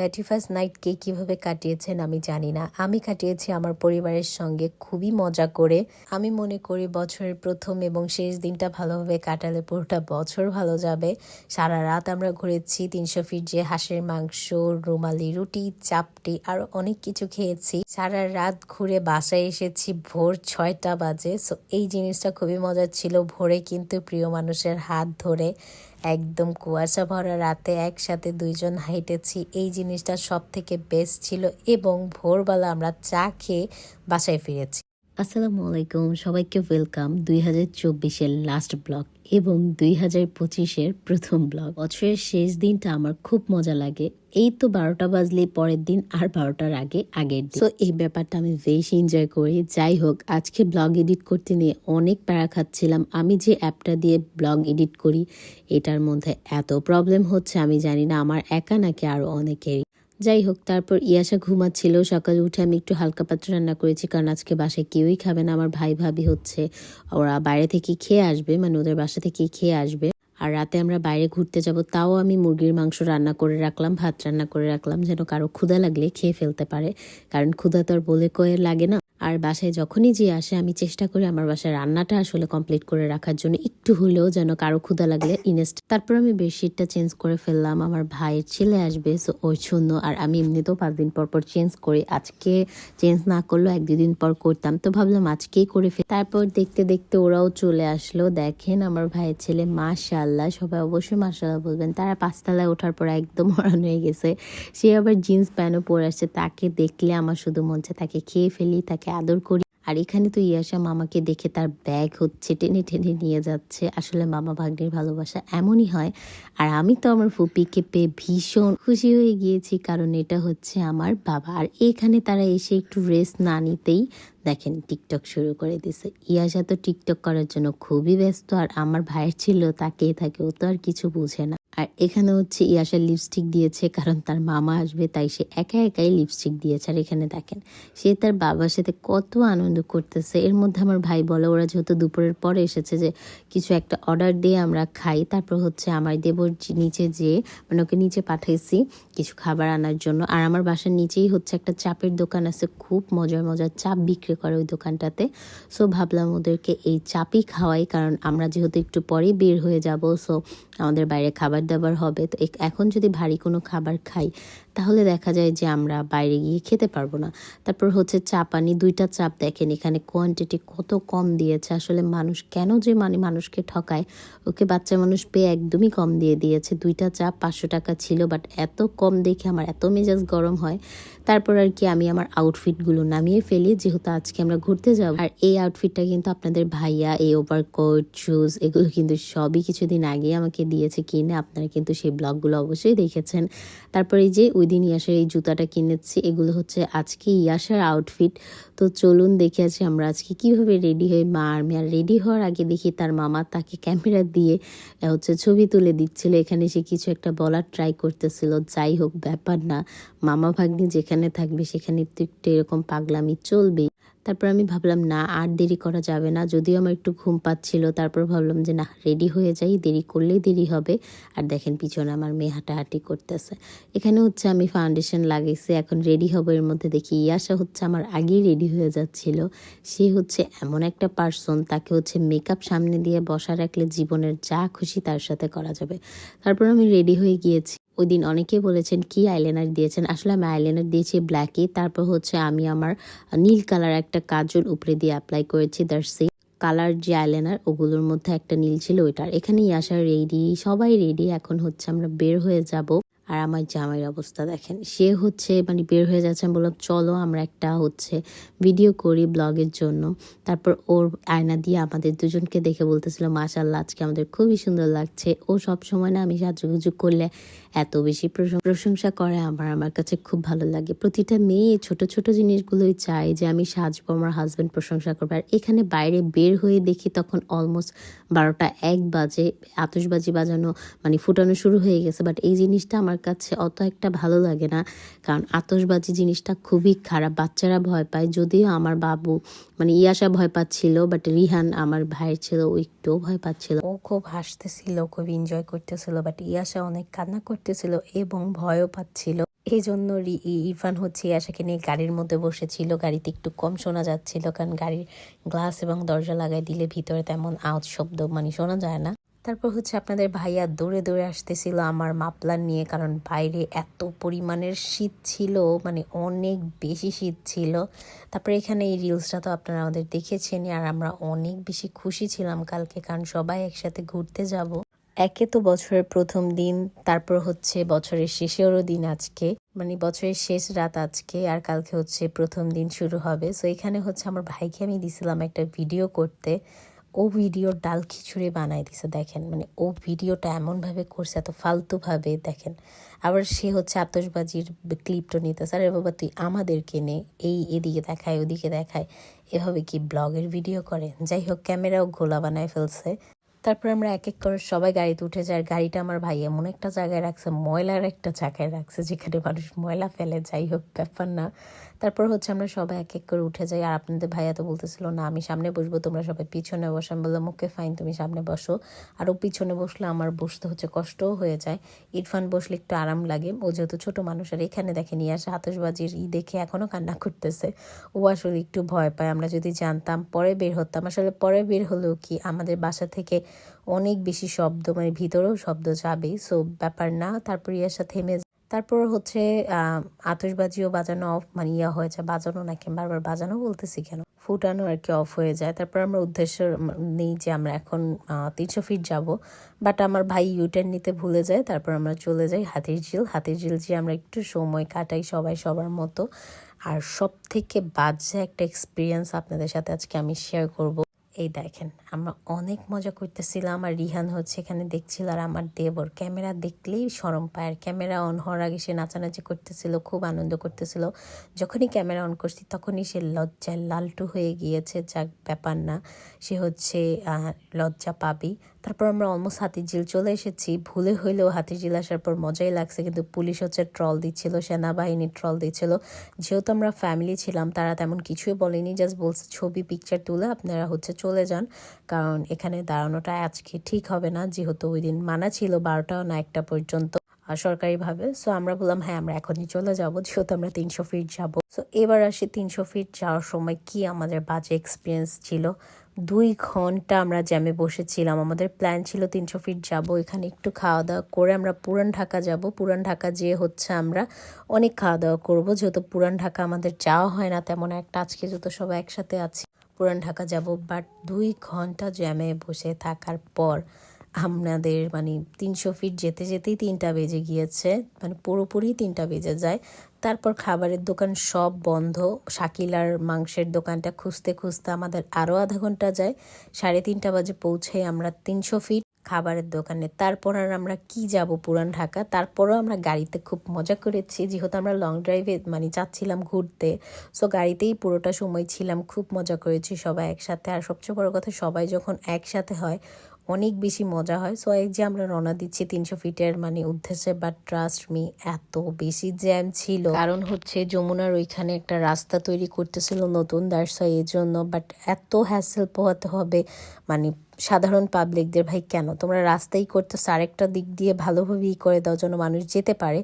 Thirty first নাইটকে কীভাবে কাটিয়েছেন আমি জানি না। আমি কাটিয়েছি আমার পরিবারের সঙ্গে খুবই মজা করে। আমি মনে করি বছরের প্রথম এবং শেষ দিনটা ভালোভাবে কাটালে পুরোটা বছর ভালো যাবে। সারা রাত আমরা ঘুরেছি, তিনশো ফিট যে হাঁসের মাংস, রুমালি রুটি, চাপটি আরও অনেক কিছু খেয়েছি। সারা রাত ঘুরে বাসায় এসেছি, ভোর ছয়টা বাজে। সো এই জিনিসটা খুবই মজার ছিল ভোরে কিন্তু প্রিয় মানুষের হাত ধরে। একদম কুয়াশা ভরা রাতে একসাথে দুইজন হাইটেছি এই জিনিসটা সব থেকে বেস্ট ছিল এবং ভোরবেলা আমরা চা খেয়ে বাসায় ফিরেছি। আসসালামু আলাইকুম, সবাইকে ওয়েলকাম দুই হাজার চব্বিশের লাস্ট ব্লগ এবং দুই হাজার পঁচিশের প্রথম ব্লগ। বছরের শেষ দিনটা আমার খুব মজা লাগে। এই তো বারোটা বাজলে পরের দিন আর বারোটার আগে, আগের দিন। তো এই ব্যাপারটা আমি বেশ এনজয় করি। যাই হোক, আজকে ব্লগ এডিট করতে নিয়ে অনেক প্যারা খাচ্ছিলাম। আমি যে অ্যাপটা দিয়ে ব্লগ এডিট করি, এটার মধ্যে এত প্রবলেম হচ্ছে আমি জানি না, আমার একা নাকি আরও অনেকেরই। যাই হোক তারপর ইয়াসা ঘুমাচ্ছিল। সকালে উঠে আমি একটু হালকা পাত্র রান্না করেছি, কারণ আজকে বাসায় কেউই খাবে না। আমার ভাই ভাবি হচ্ছে, ওরা বাইরে থেকে খেয়ে আসবে মানে ওদের বাসা থেকে খেয়ে আসবে। আর রাতে আমরা বাইরে ঘুরতে যাব, তাও আমি মুরগির মাংস রান্না করে রাখলাম, ভাত রান্না করে রাখলাম, যেন কারও ক্ষুধা লাগলে খেয়ে ফেলতে পারে। কারণ ক্ষুধা তো আর বলে কয়ে লাগে না। আর বাসায় যখনই যে আসে, আমি চেষ্টা করি আমার বাসায় রান্নাটা আসলে কমপ্লিট করে রাখার জন্য। একটু হলেও যেন কারও ক্ষুদা লাগলে ইনস্ট তারপর আমি বেডশিটটা চেঞ্জ করে ফেললাম। আমার ভাইয়ের ছেলে আসবে সো ওই জন্য। আর আমি এমনিতেও পাঁচ দিন পর পর চেঞ্জ করি। আজকে চেঞ্জ না করলেও এক দুদিন পর করতাম। তো ভাবলাম আজকেই করে ফেল। তারপর দেখতে দেখতে ওরাও চলে আসলো। দেখেন আমার ভাইয়ের ছেলে মাশাল্লাহ সবাই অবশ্যই মাশাল্লাহ বলবেন। তারা পাঁচতলায় ওঠার পর একদম হরান হয়ে গেছে। সে আবার জিন্স প্যান্টও পরে আসছে। তাকে দেখলে আমার শুধু মন চায় তাকে খেয়ে ফেলি, তাকে আদর করি। আর এখানে তো ইয়াসা মামাকে দেখে তার ব্যাগ হচ্ছে টেনে টেনে নিয়ে যাচ্ছে। আসলে মামা ভাগ্নের ভালোবাসা এমনই হয়। আর আমি তো আমার ফুপিকে পেয়ে ভীষণ খুশি হয়ে গিয়েছি, কারণ এটা হচ্ছে আমার বাবা। আর এখানে তারা এসে একটু রেস্ট না নিতেই দেখেন টিকটক শুরু করে দিছে। ইয়াসা তো টিকটক করার জন্য খুবই ব্যস্ত, আর আমার ভাইয়ের ছিল তাকে থাকে, ও তো আর কিছু বুঝে না। আর এখানে হচ্ছে ইয়াসা লিপস্টিক দিয়েছে, কারণ তার মামা আসবে, তাই সে একা একাই লিপস্টিক দিয়েছে। আর এখানে দেখেন, সে তার বাবার সাথে কত আনন্দ করতেছে। এর মধ্যে আমার ভাই বলে, ওরা যেহেতু দুপুরের পরে এসেছে যে, কিছু একটা অর্ডার দিয়ে আমরা খাই। তারপর হচ্ছে আমার দেবর নিচে যেয়ে মানে ওকে নিচে পাঠাইছি কিছু খাবার আনার জন্য। আর আমার বাসার নিচেই হচ্ছে একটা চাপের দোকান আছে, খুব মজার মজার চাপ বিক্রি করে ওই দোকানটাতে। সো ভাবলাম ওদেরকে এই চাপই খাওয়াই, কারণ আমরা যেহেতু একটু পরেই বের হয়ে যাব সো আমাদের বাইরে খাবার দাবার হবে। তো এখন যদি ভারী কোনো খাবার খাই, তাহলে দেখা যায় যে আমরা বাইরে গিয়ে খেতে পারব না। তারপর হচ্ছে চা পানি দুইটা চাপ দেখেন এখানে কোয়ান্টিটি কত কম দিয়েছে। আসলে মানুষ কেন যে মানে মানুষকে ঠকায়, ওকে বাচ্চা মানুষ পেয়ে একদমই কম দিয়ে দিয়েছে। দুইটা চাপ পাঁচশো টাকা ছিল বাট এত কম দেখে আমার এত মেজাজ গরম হয় তারপর আর কি আমি আমার আউটফিটগুলো নামিয়ে ফেলি, যেহেতু আজকে আমরা ঘুরতে যাব। আর এই আউটফিটটা কিন্তু আপনাদের ভাইয়া, এই ওভার ওভারকোট শুজ এগুলো কিন্তু সবই কিছুদিন আগে আমাকে দিয়েছে কিনে। আপনারা কিন্তু সেই ব্লগগুলো অবশ্যই দেখেছেন। তারপর এই যে, ওই দিন ইয়াসের এই জুতাটা কিনেছি, এগুলো হচ্ছে আজকে ইয়াসের আউটফিট তো চলুন দেখে আছি আমরা আজকে কীভাবে রেডি হয়ে মা আর মেয়ার রেডি হওয়ার আগে দেখি তার মামা তাকে ক্যামেরা দিয়ে হচ্ছে ছবি তুলে দিচ্ছিল। এখানে সে কিছু একটা বলার ট্রাই করতেছিল। যাই হোক, ব্যাপার না। মামা ভাগ্নি যেখানে থাকবে সেখানে তো একটু এরকম পাগলামি চলবেই। তারপর আমি ভাবলাম, না, আর দেরি করা যাবে না। যদিও আমার একটু ঘুম পাচ্ছিল, তারপর ভাবলাম যে, না রেডি হয়ে যাই, দেরি করলেই দেরি হবে। আর দেখেন পিছনে আমার মেয়ে হাঁটাহাঁটি করতেছে। এখানে হচ্ছে আমি ফাউন্ডেশন লাগাইছি এখন রেডি হব এর মধ্যে দেখি। ইয়াসা হচ্ছে আমার আগেই রেডি হয়ে যাচ্ছিল। সে হচ্ছে এমন একটা পার্সন তাকে হচ্ছে মেকআপ সামনে দিয়ে বসা রাখলে জীবনের যা খুশি তার সাথে করা যাবে। তারপর আমি রেডি হয়ে গিয়েছি। ওই দিন অনেকে বলেছেন, কি আইলাইনার দিয়েছেন? আসলে আমি আইলাইনার দিয়েছি ব্ল্যাকে তারপর হচ্ছে আমি আমার নীল কালার একটা কাজল উপরে দিয়ে অ্যাপ্লাই করেছি দ্যার সেম কালার যে আইলাইনার ওগুলোর মধ্যে একটা নীল ছিল ওইটার। এখানেই আসা রেডি সবাই রেডি এখন হচ্ছে আমরা বের হয়ে যাব। আর আমার জামাইয়ের অবস্থা দেখেন, সে হচ্ছে মানে বের হয়ে যাচ্ছে, আমি বললাম, চলো আমরা একটা হচ্ছে ভিডিও করি ব্লগের জন্য। তারপর ওর আয়না দিয়ে আমাদের দুজনকে দেখে বলতেছিল মাশাল্লাহ আজকে আমাদের খুবই সুন্দর লাগছে। ও সব সময় না আমি সাজুগুজু করলে এত বেশি প্রশংসা করে, আমার আমার কাছে খুব ভালো লাগে। প্রতিটা মেয়ে ছোট ছোট জিনিসগুলোই চায় যে আমি সাজবো, আমার হাজব্যান্ড প্রশংসা করবে। আর এখানে বাইরে বের হয়ে দেখি তখন অলমোস্ট বারোটা এক বাজে, আতশবাজি বাজানো মানে ফুটানো শুরু হয়ে গেছে। বাট এই জিনিসটা আমার কাছে অত একটা ভালো লাগে না। কারণ আতশবাজি জিনিসটা খুবই খারাপ। বাচ্চারা ভয় পায়। যদিও আমার বাবু মানে ইয়াসা ভয় পাচ্ছিল বাট রিহান আমার ভাইয়ের ছিল ও একটুও ভয় পাচ্ছিল। ও খুব হাসতেছিল, খুব এনজয় করতেছিল বাট ইয়াসা অনেক কান্না করতেছিল এবং ভয়ও পাচ্ছিল। এই জন্য ইরফান হচ্ছে ইয়াসাকে নিয়ে গাড়ির মধ্যে বসেছিল। গাড়িতে একটু কম শোনা যাচ্ছিল, কারণ গাড়ির গ্লাস এবং দরজা লাগাই দিলে ভিতরে তেমন আওয়াজ, শব্দ মানে শোনা যায় না। তারপর হচ্ছে আপনাদের ভাইয়া দৌড়ে দৌড়ে আসতেছিল আমার মাপলার নিয়ে, কারণ বাইরে এত পরিমাণের শীত ছিল মানে অনেক বেশি শীত ছিল। তারপরে এখানে এই রিলসটা তো আপনারা আমাদের দেখেছেনই, আর আমরা অনেক বেশি খুশি ছিলাম কালকে, কারণ সবাই একসাথে ঘুরতে যাব। একে তো বছরের প্রথম দিন, তারপর হচ্ছে বছরের শেষেরও দিন আজকে মানে বছরের শেষ রাত আজকে, আর কালকে হচ্ছে প্রথম দিন শুরু হবে। সো এখানে হচ্ছে আমার ভাইকে আমি দিছিলাম একটা ভিডিও করতে। ও ভিডিওর ডাল খিচুড়ি বানাই দিছে, দেখেন। মানে ও ভিডিওটা এমনভাবে করছে, এত ফালতুভাবে, দেখেন। আবার সে হচ্ছে আতশবাজির ক্লিপটা নিতেছে, আরে বাবা, তুই আমাদেরকে নে, এই এদিকে দেখায়, ওদিকে দেখায়। এভাবে কি ব্লগের ভিডিও করে? যাই হোক, ক্যামেরাও ঘোলা বানায় ফেলছে। তারপর আমরা এক এক করে সবাই গাড়িতে উঠে যাই গাড়িটা আমার ভাই এমন একটা জায়গায় রাখছে, ময়লার একটা জায়গায় রাখছে, যেখানে মানুষ ময়লা ফেলে, যাই হোক, ব্যাপার না। তারপর হচ্ছে আমরা সবাই এক এক করে উঠে যাই। আর আপনাদের ভাইয়া তো বলতেছিল, না, আমি সামনে বসবো, তোমরা সবাই পিছনে বসো। আমি বললাম, ওকে ফাইন তুমি সামনে বসো। আর ও পিছনে বসলে আমার বসতে হচ্ছে কষ্টও হয়ে যায়। ইরফান বসলে একটু আরাম লাগে। ও যেহেতু ছোট মানুষ, আর এখানে দেখে নিয়ে আসে আতশবাজির ই দেখে এখনও কান্না করতেছে। ও আসলে একটু ভয় পায়। আমরা যদি জানতাম, পরে বের হতাম। আসলে পরে বের হলেও কি আমাদের বাসা থেকে অনেক বেশি শব্দ মানে ভিতরেও শব্দ যাবেই। সো ব্যাপার না। তারপর ইয়ার সাথে থেমে। তারপর হচ্ছে আহ, আতশবাজিও বাজানো অফ মানে ইয়া হয়ে যায় বাজানো নাকি বারবার বাজানো বলতেছি কেন? ফুটানো আর কি অফ হয়ে যায়। তারপর আমরা উদ্দেশ্য নেই যে আমরা এখন তিনশো ফিট যাব বাট আমার ভাই ইউটার্ন নিতে ভুলে যায় তারপর আমরা চলে যাই হাতির ঝিল হাতির ঝিল যে আমরা একটু সময় কাটাই সবাই সবার মতো। আর সব থেকে বাজে একটা এক্সপিরিয়েন্স আপনাদের সাথে আজকে আমি শেয়ার করব। এই দেখেন, আমরা অনেক মজা করতেছিলাম আর রিহান হচ্ছে এখানে দেখছিল আর আমার দেবর ক্যামেরা দেখলেই সরম পায় আর ক্যামেরা অন হওয়ার আগে সে নাচানাচি করতেছিল, খুব আনন্দ করতেছিল। যখনই ক্যামেরা অন করছি তখনই সে লজ্জায় লালটু হয়ে গিয়েছে যা ব্যাপার না। সে হচ্ছে লজ্জা পাবি। তারপর আমরা অলমোস্ট হাতির ঝিল চলে এসেছি। ভুলে হইলেও হাতির ঝিল আসার পর মজাই লাগছে, কিন্তু পুলিশ হচ্ছে ট্রল দিচ্ছিল, সেনাবাহিনী ট্রল দিচ্ছিল। যেহেতু আমরা ফ্যামিলি ছিলাম, তারা তেমন কিছুই বলেনি জাস্ট বলছে, ছবি পিকচার তুলে আপনারা হচ্ছে চলে যান, কারণ এখানে দাঁড়ানোটা আজকে ঠিক হবে না, যেহেতু ওই দিন মানা ছিল বারোটা না একটা পর্যন্ত সরকারিভাবে। সো আমরা বললাম হ্যাঁ আমরা এখনই চলে যাব, যেহেতু আমরা তিনশো ফিট যাব। সো এবার আসি তিনশো ফিট যাওয়ার সময় কি আমাদের বাজে এক্সপিরিয়েন্স ছিল। দুই ঘণ্টা আমরা জ্যামে বসেছিলাম। আমাদের প্ল্যান ছিল তিনশো ফিট যাব, এখানে একটু খাওয়া দাওয়া করে আমরা পুরান ঢাকা যাব। পুরান ঢাকা যেয়ে হচ্ছে আমরা অনেক খাওয়া দাওয়া করব। যেহেতু পুরান ঢাকা আমাদের যাওয়া হয় না, তেমন একটা আজকে যেহেতু সবাই একসাথে আছি, পুরান ঢাকা যাব। বাট দুই ঘণ্টা জ্যামে বসে থাকার পর আমাদের মানে তিনশো ফিট যেতে যেতেই তিনটা বেজে গিয়েছে। মানে পুরোপুরি তিনটা বেজে যায়। তারপর খাবারের দোকান সব বন্ধ। শাকিলার মাংসের দোকানটা খুঁজতে খুঁজতে আমাদের আরও আধা ঘণ্টা যায়। সাড়ে তিনটা বাজে পৌঁছে আমরা তিনশো ফিট খাবারের দোকানে। তারপর আর আমরা কি যাব পুরান ঢাকা? তারপরও আমরা গাড়িতে খুব মজা করেছি। যেহেতু আমরা লং ড্রাইভে মানে যাচ্ছিলাম ঘুরতে সো গাড়িতেই পুরোটা সময় ছিলাম। খুব মজা করেছি সবাই একসাথে। আর সবচেয়ে বড় কথা, সবাই যখন একসাথে হয় অনেক বেশি মজা হয়। সো এই যে আমরা রওনা দিচ্ছি তিনশো ফিটের মানে উদ্দেশ্যে বাট ট্রাস্ট মি এত বেশি জ্যাম ছিল। কারণ হচ্ছে যমুনার ওইখানে একটা রাস্তা তৈরি করতেছিল নতুন দ্যাটস এই জন্য বাট এত হ্যাসেল পোহাতে হবে। মানে সাধারণ পাবলিকদের ভাই, কেন? তোমরা রাস্তাই করতে আরেকটা দিক দিয়ে ভালোভাবে ই করে দাও যেন মানুষ যেতে পারে।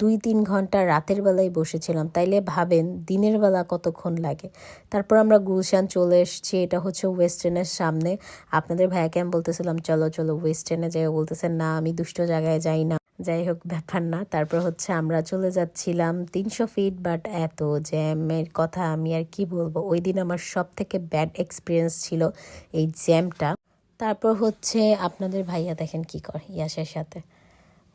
দুই তিন ঘণ্টা রাতের বেলায় বসেছিলাম, তাইলে ভাবেন দিনের বেলা কতক্ষণ লাগে। তারপর আমরা গুলশান চলে এসেছি, এটা হচ্ছে ওয়েস্টার্নের সামনে। আপনাদের ভাইয়াকে আমি বলতেছিলাম, চলো চলো, ওয়েস্টার্নে যাই। বলতেছেন না, আমি দুষ্ট জায়গায় যাই না। যাই হোক, ব্যাপার না। তারপর হচ্ছে আমরা চলে যাচ্ছিলাম তিনশো ফিট বাট এত জ্যামের কথা আমি আর কি বলব। ওই দিন আমার সব থেকে ব্যাড এক্সপিরিয়েন্স ছিল এই জ্যামটা। তারপর হচ্ছে আপনাদের ভাইয়া দেখেন কি করে ইয়াসের সাথে।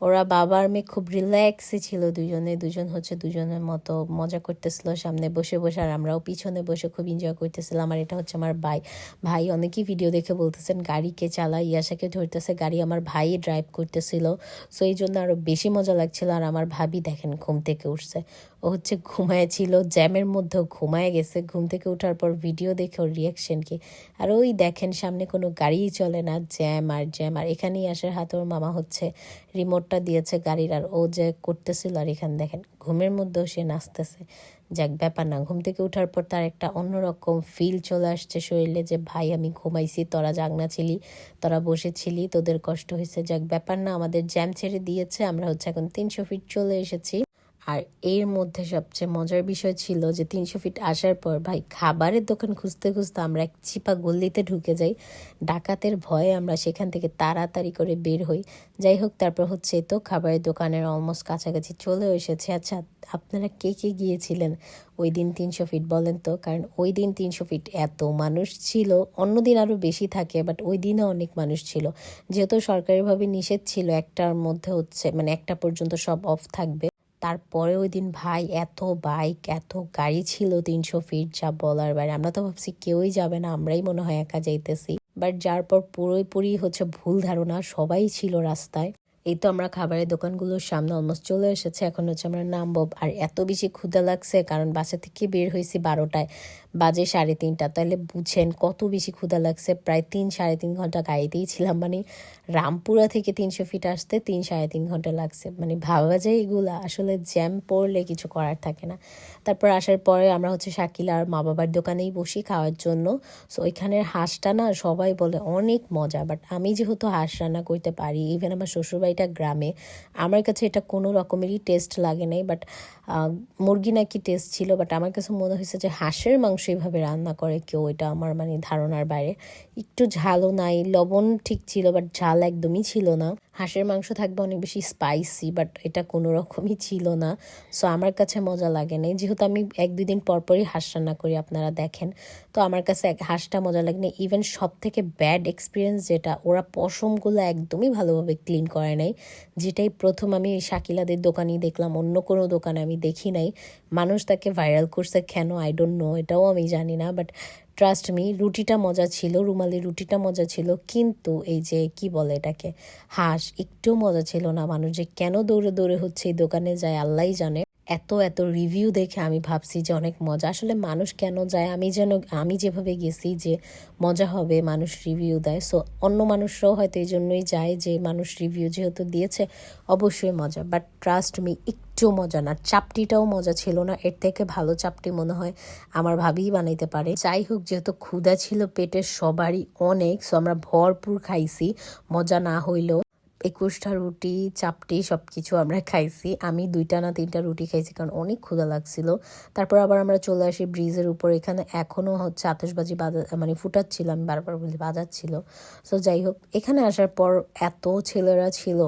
ওরা বাবা আর মেয়ে খুব রিল্যাক্সে ছিল, দুজনে, দুজন হচ্ছে দুজনের মতো মজা করতেছিল সামনে বসে বসে, আর আমরাও পিছনে বসে খুব এনজয় করতেছিলাম। আর এটা হচ্ছে আমার ভাই। ভাই অনেকেই ভিডিও দেখে বলতেছেন গাড়ি কে চালায় ইয়াসাকে ধরতেছে, গাড়ি আমার ভাই ড্রাইভ করতেছিল। সো এই জন্য আরও বেশি মজা লাগছিল, আর আমার ভাবি দেখেন ঘুম থেকে উঠছে। ও হচ্ছে ঘুমায় ছিল জ্যামের মধ্যেও ঘুমায় গেছে। ঘুম থেকে ওঠার পর ভিডিও দেখে ওর রিয়াকশন আর ওই দেখেন সামনে কোনো গাড়িই চলে না, জ্যাম আর জ্যাম। আর এখানেই আসার হাত ওর মামা হচ্ছে রিমোট সাপোর্টটা দিয়েছে গাড়ির, আর ও যে করতেছিল, আর এখানে দেখেন, ঘুমের মধ্যেও সে নাচতেছে। যাক, ব্যাপার না, ঘুম থেকে ওঠার পর তার একটা অন্যরকম ফিল চলে আসছে শরীরে যে, ভাই, আমি ঘুমাইছি, তোরা জাগনা ছিলি, তোরা বসেছিলি তোদের কষ্ট হয়েছে। যাক, ব্যাপার না, আমাদের জ্যাম ছেড়ে দিয়েছে, আমরা হচ্ছে এখন তিনশো ফিট চলে এসেছি। আর এর মধ্যে সবচেয়ে মজার বিষয় ছিল যে তিনশো ফিট আসার পর ভাই খাবারের দোকান খুঁজতে খুঁজতে আমরা এক চিপা গল্লিতে ঢুকে যাই। ডাকাতের ভয়ে আমরা সেখান থেকে তাড়াতাড়ি করে বের হই। যাই হোক, তারপর হচ্ছে তো খাবারের দোকানের অলমোস্ট কাছাকাছি চলে এসেছে। আচ্ছা আপনারা কে কে গিয়েছিলেন ওই দিন তিনশো ফিট বলেন তো? কারণ ওই দিন তিনশো ফিট এত মানুষ ছিল অন্য দিন আরও বেশি থাকে বাট ওই দিনে অনেক মানুষ ছিল। যেহেতু সরকারিভাবে নিষেধ ছিল, একটার মধ্যে হচ্ছে মানে একটা পর্যন্ত সব অফ থাকবে। তারপরে ওই দিন ভাই এত বাইক, এত গাড়ি ছিল তিনশো ফিট যা বলার বাইরে। আমরা তো ভাবছি কেউই যাবে না, আমরাই মনে হয় একা যাইতেছি। বাট যার পর পুরোপুরি হচ্ছে ভুল ধারণা, সবাই ছিল রাস্তায়। এই তো আমরা খাবারের দোকানগুলোর সামনে অলমোস্ট চলে এসেছে। এখন হচ্ছে আমরা নামবো। আর এত বেশি ক্ষুদা লাগছে, কারণ বাসা থেকে বের হয়েছি বারোটায়। বাজে সাড়ে তিনটা। তাহলে বুঝেন কত বেশি ক্ষুদা লাগছে। প্রায় তিন সাড়ে তিন ঘণ্টা গাড়িতেই ছিলাম। মানে রামপুরা থেকে তিনশো ফিট আসতে তিন সাড়ে তিন ঘণ্টা লাগছে। মানে ভাবা যায় এগুলা। আসলে জ্যাম পড়লে কিছু করার থাকে না। তারপর আসার পরে আমরা হচ্ছে শাকিল আর মা বাবার দোকানেই বসি খাওয়ার জন্য। সো ওইখানের হাঁসটা না সবাই বলে অনেক মজা। বাট আমি যেহেতু হাঁস রান্না করতে পারি ইভেন আমার শ্বশুরবাড়িটা গ্রামে, আমার কাছে এটা কোনো রকমেরই টেস্ট লাগে নাই। বাট মুরগি নাকি টেস্ট ছিল বাট আমার কাছে মনে হয়েছে যে হাঁসের মাংস এইভাবে রান্না করে কেউ, এটা আমার মানে ধারণার বাইরে। একটু ঝালও নাই, লবণ ঠিক ছিল বাট ঝাল একদমই ছিল না। হাঁসের মাংস থাকবে অনেক বেশি স্পাইসি বাট এটা কোনো রকমই ছিল না। সো আমার কাছে মজা লাগে নাই। যেহেতু আমি এক দুই দিন পরপরই হাঁস রান্না করি, আপনারা দেখেন। তো আমার কাছে এক হাঁসটা মজা লাগে না ইভেন সব থেকে ব্যাড এক্সপিরিয়েন্স যেটা, ওরা পশমগুলো একদমই ভালোভাবে ক্লিন করে নাই। যেটাই প্রথম আমি শাকিলাদের দোকানেই দেখলাম, অন্য কোনো দোকানে আমি দেখি নাই। মানুষ তাকে ভাইরাল করছে কেন? আই ডোন্ট নো এটাও আমি জানি না বাট ট্রাস্ট মি রুটিটা মজা ছিল রুমালি রুটিটা মজা ছিল, কিন্তু এই যে কি বলে এটাকে, হাঁস একটু মজা ছিল না। মানুষ যে কেন দৌড়ে দৌড়ে হচ্ছে এই দোকানে যায় আল্লাহ জানে। এত এত রিভিউ দেখে আমি ভাবছি যে অনেক মজা। আসলে মানুষ কেন যায়? আমি যেন, আমি যেভাবে গেছি যে মজা হবে, মানুষ রিভিউ দেয়। সো অন্য মানুষরাও হয়তো এই জন্যই যায় যে মানুষ রিভিউ যেহেতু দিয়েছে, অবশ্যই মজা। বাট ট্রাস্ট মি একটু মজা না। চাপটিটাও মজা ছিল না। এর থেকে ভালো চাপটি মনে হয় আমার ভাবিই বানাইতে পারে। যাই হোক, যেহেতু ক্ষুধা ছিল পেটের সবারই অনেক সো আমরা ভরপুর খাইছি, মজা না হইলেও। একুশটা রুটি, চাপটি সব কিছু আমরা খাইছি। আমি দুইটা না তিনটা রুটি খাইছি কারণ অনেক ক্ষুধা লাগছিল। তারপর আবার আমরা চলে আসি ব্রিজের উপর। এখানে এখনও হচ্ছে আতসবাজি বাজা মানে ফুটাচ্ছিল, আমি বারবার বলি বাজাচ্ছিল। সো যাই হোক, এখানে আসার পর এত ছেলেরা ছিল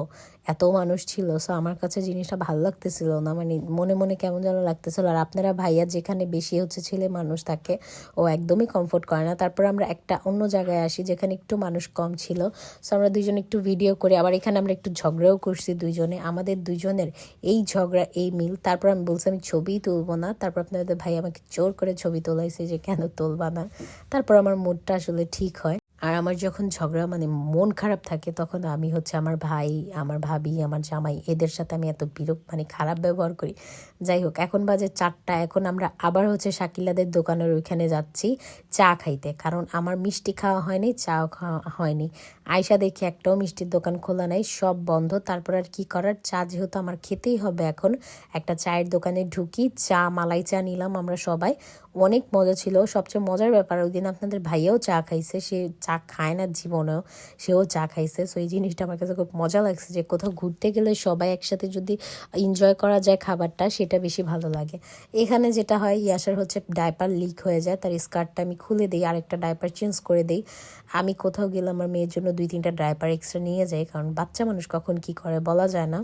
এত মানুষ ছিল সো আমার কাছে জিনিসটা ভালো লাগতেছিল না। মানে মনে মনে কেমন যেন লাগতেছিল। আর আপনারা ভাইয়া যেখানে বেশি হচ্ছে ছেলে মানুষ থাকে ও একদমই কমফোর্ট করে না। তারপর আমরা একটা অন্য জায়গায় আসি যেখানে একটু মানুষ কম ছিল। সো আমরা দুইজন একটু ভিডিও করি। আবার এখানে আমরা একটু ঝগড়াও করছি দুইজনে। আমাদের দুইজনের এই ঝগড়া, এই মিল। তারপর আমি বলছি, আমি ছবি তুলবো না। তারপর আপনাদের ভাই আমাকে জোর করে ছবি তোলাইছে যে, কেন তুলবা না? তারপর আমার মুডটা আসলে ঠিক হয়। আর আমার যখন ঝগড়া মানে মন খারাপ থাকে, তখন আমি হচ্ছে আমার ভাই, আমার ভাবি, আমার জামাই এদের সাথে আমি এত বিরক্ত মানে খারাপ ব্যবহার করি। যাই হোক, এখন বাজে চারটা, এখন আমরা আবার হচ্ছে শাকিলাদের দোকানের ওইখানে যাচ্ছি চা খাইতে। কারণ আমার মিষ্টি খাওয়া হয়নি চাও খাওয়া হয়নি। আয়সা দেখি একটাও মিষ্টির দোকান খোলা নাই, সব বন্ধ। তারপর আর কি করার? চা যেহেতু আমার খেতেই হবে এখন, একটা চায়ের দোকানে ঢুকি, চা, মালাই চা নিলাম আমরা সবাই। অনেক মজা ছিল। সবচেয়ে মজার ব্যাপার ওই দিন আপনাদের ভাইয়াও চা খাইছে, সে চা খায় না জীবনেও, সেও চা খাইছে। সো এই জিনিসটা আমার কাছে খুব মজা লাগছে যে কোথাও ঘুরতে গেলে সবাই একসাথে যদি এনজয় করা যায় খাবারটা, সেটা বেশি ভালো লাগে। এখানে যেটা হয়, ইয়াসার হচ্ছে ডাইপার লিক হয়ে যায়, তার স্কার্টটা আমি খুলে দিই, আরেকটা ডাইপার চেঞ্জ করে দিই। আমি কোথাও গেলে আমার মেয়ের জন্য দুই তিনটা ডাইপার এক্সট্রা নিয়ে যাই, কারণ বাচ্চা মানুষ কখন কি করে বলা যায় না।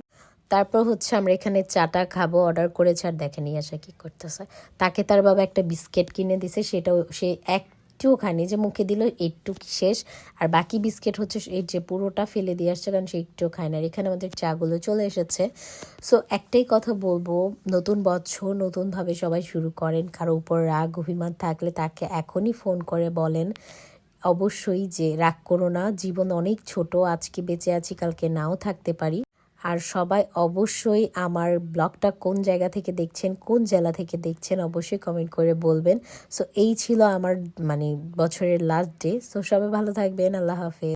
তারপর হচ্ছে আমরা এখানে চাটা খাব অর্ডার করেছে, আর দেখে নিয়ে আসা কী করতেছে। তাকে তার বাবা একটা বিস্কিট কিনে দিছে, সেটাও সে একটুও খায়নি যে মুখে দিল, একটু শেষ। আর বাকি বিস্কিট হচ্ছে এই যে পুরোটা ফেলে দিয়ে আসছে, কারণ সে একটু খায় না আর এখানে আমাদের চাগুলো চলে এসেছে। সো একটাই কথা বলব, নতুন বছর, নতুনভাবে সবাই শুরু করেন। কারও উপর রাগ, অভিমান থাকলে তাকে এখনই ফোন করে বলেন। অবশ্যই যে রাগ করো না, জীবন অনেক ছোট, আজকে বেঁচে আছি, কালকে নাও থাকতে পারি। আর সবাই অবশ্যই আমার ব্লগটা কোন জায়গা থেকে দেখছেন, কোন জেলা থেকে দেখছেন অবশ্যই কমেন্ট করে বলবেন। সো এই ছিল আমার মানে বছরের লাস্ট ডে সো সবাই ভালো থাকবেন। আল্লাহ হাফেজ।